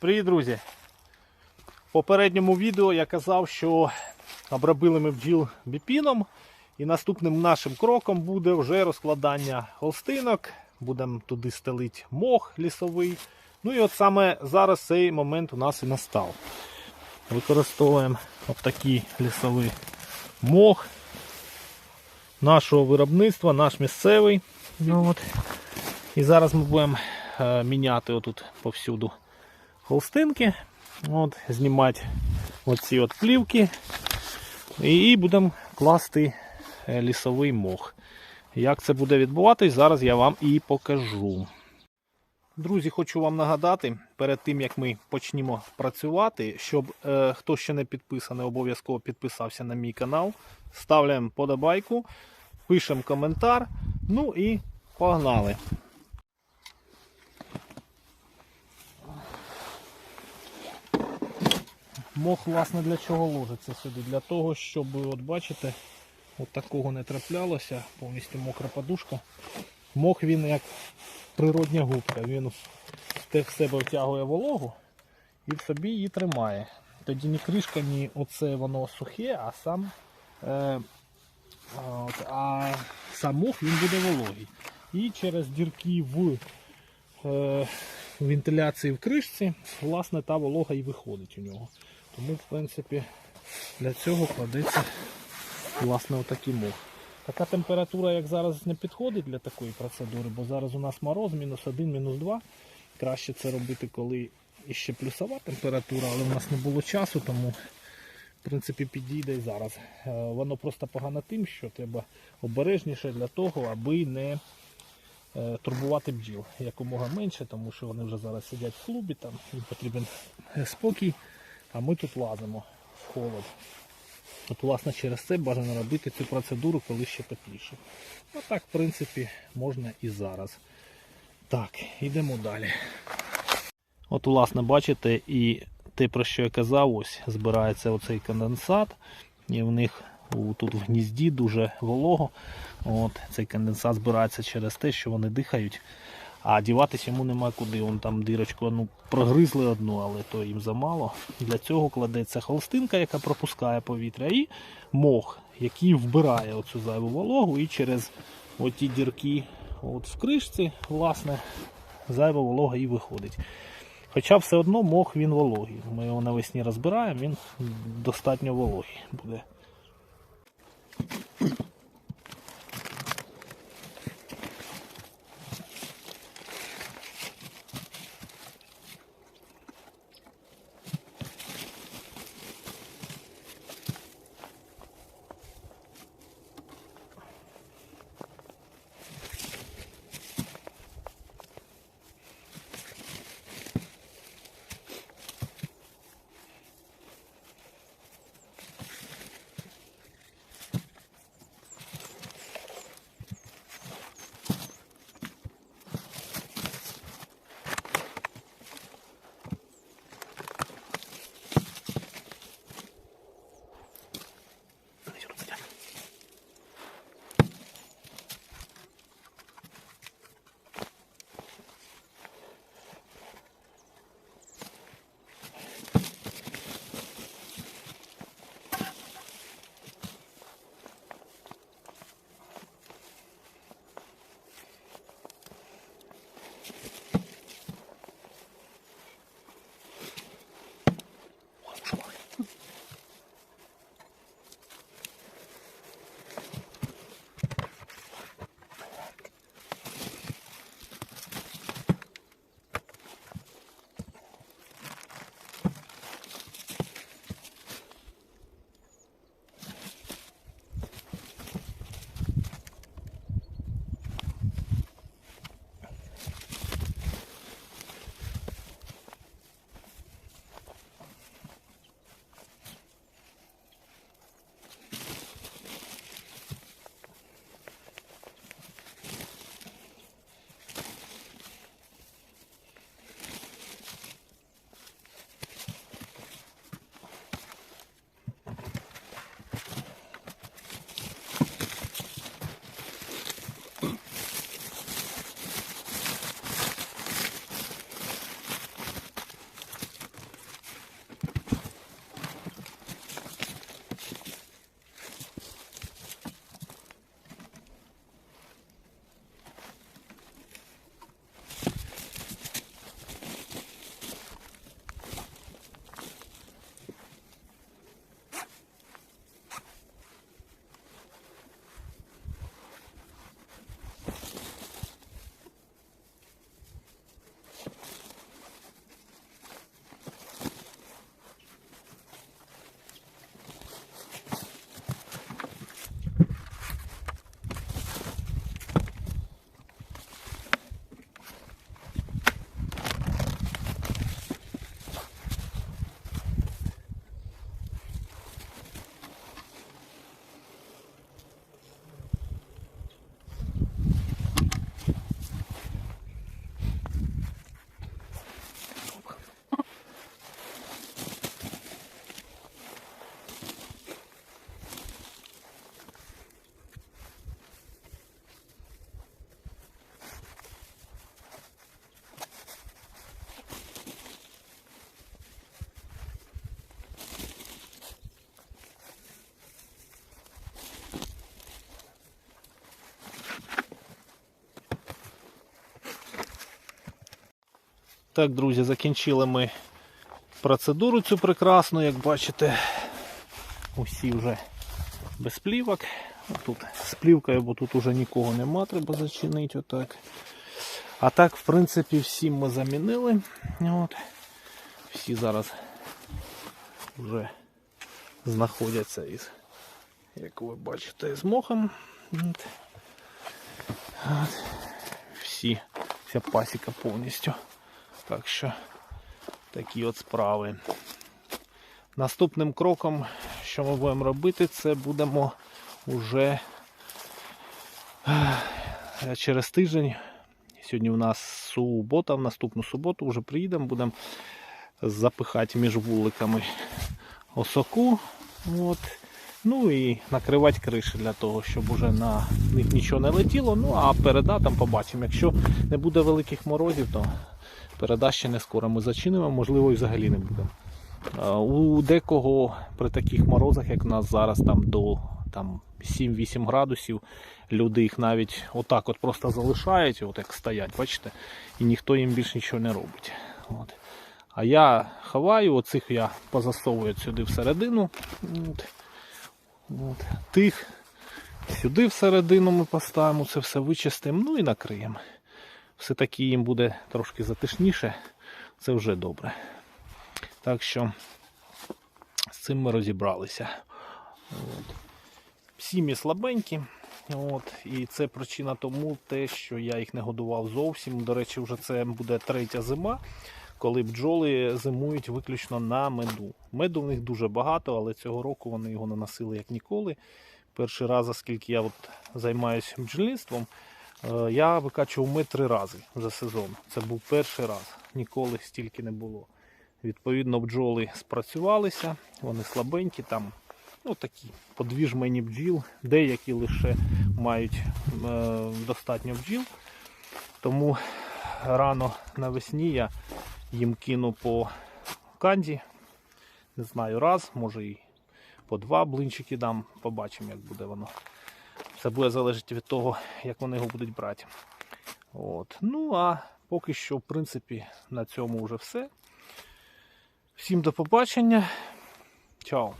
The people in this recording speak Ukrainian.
Привіт, друзі! В попередньому відео я казав, що обробили ми бджіл біпіном. І наступним нашим кроком буде вже розкладання холстинок. Будемо туди стелити мох лісовий. Ну і от саме зараз цей момент у нас і настав. Використовуємо такий лісовий мох нашого виробництва, наш місцевий. Ну, от. І зараз ми будемо е, міняти отут повсюду холстинки. От, знімати оці от плівки. І будемо класти е, лісовий мох. Як це буде відбуватись, зараз я вам і покажу. Друзі, хочу вам нагадати, перед тим як ми почнемо працювати, щоб е, хто ще не підписаний, обов'язково підписався на мій канал. Ставляємо подобайку, пишемо коментар. Ну і погнали. Мох, власне, для чого ложиться сюди? Для того, щоб, от бачите, от такого не траплялося, повністю мокра подушка. Мох він як природня губка. Він в себе втягує вологу і в собі її тримає. Тоді ні кришка, ні оце воно сухе, а сам е, от, а сам мох він буде вологий. І через дірки в е, вентиляції в кришці, власне, та волога і виходить у нього. Тому, в принципі, для цього кладеться власне отакий мох. Така температура, як зараз, не підходить для такої процедури, бо зараз у нас мороз, мінус 1, мінус 2. Краще це робити, коли іще плюсова температура, але в нас не було часу, тому в принципі підійде і зараз. Е, Воно просто погано тим, що треба обережніше для того, аби не е, турбувати бджіл якомога менше, тому що вони вже зараз сидять в клубі, там їм потрібен е, спокій, а ми тут лазимо в холод. От, власне, через це бажано робити цю процедуру, коли ще тепліше. А так, в принципі, можна і зараз. Так, йдемо далі. От, власне, бачите, і те, про що я казав, ось збирається оцей конденсат. І в них тут в гнізді дуже волого. От, цей конденсат збирається через те, що вони дихають. А діватись йому нема куди. Вон там дирочку ну, прогризли одну, але то їм замало. Для цього кладеться холстинка, яка пропускає повітря, і мох, який вбирає оцю зайву вологу, і через оті дірки от в кришці, власне, зайва волога і виходить. Хоча все одно мох він вологий. Ми його навесні розбираємо, він достатньо вологий буде. Так, друзі, закінчили ми процедуру цю прекрасну, як бачите, усі вже без плівок. Тут з плівкою, бо тут уже нікого нема, треба зачинити отак. А так, в принципі, всі ми замінили. От. Всі зараз вже знаходяться із, як ви бачите, з мохом. От. От. Всі, вся пасіка повністю. Так що такі от справи. Наступним кроком, що ми будемо робити, це будемо уже е, через тиждень. Сьогодні у нас субота, в наступну суботу вже приїдемо, будемо запихати між вуликами осоку. От. Ну і накривати криші для того, щоб уже на них нічого не летіло. Ну а переда побачимо. Якщо не буде великих морозів, то переда ще не скоро ми зачинимо, можливо, і взагалі не буде. У декого при таких морозах, як у нас зараз, там до там, 7-8 градусів, люди їх навіть отак от просто залишають, от як стоять, бачите, і ніхто їм більше нічого не робить. От. А я ховаю, оцих я позасовую сюди всередину. От. От. Тих сюди всередину ми поставимо, це все вичистимо, ну і накриємо. Все-таки їм буде трошки затишніше, це вже добре. Так що з цим ми розібралися. От. Сім'ї слабенькі. От, і це причина тому, те, що я їх не годував зовсім. До речі, вже це буде третя зима, коли бджоли зимують виключно на меду. Меду в них дуже багато, але цього року вони його наносили як ніколи. Перший раз, оскільки я от займаюся бджільництвом, е, я викачував мед три рази за сезон. Це був перший раз. Ніколи стільки не було. Відповідно, бджоли спрацювалися, вони слабенькі, там ну, такі подвіжмені бджіл, деякі лише мають е, достатньо бджіл. Тому рано навесні я їм кину по канді. Не знаю, раз, може і по два блинчики дам, побачимо, як буде воно. Все буде залежати від того, як вони його будуть брати. От. Ну а поки що, в принципі, на цьому вже все. Всім до побачення. Чао.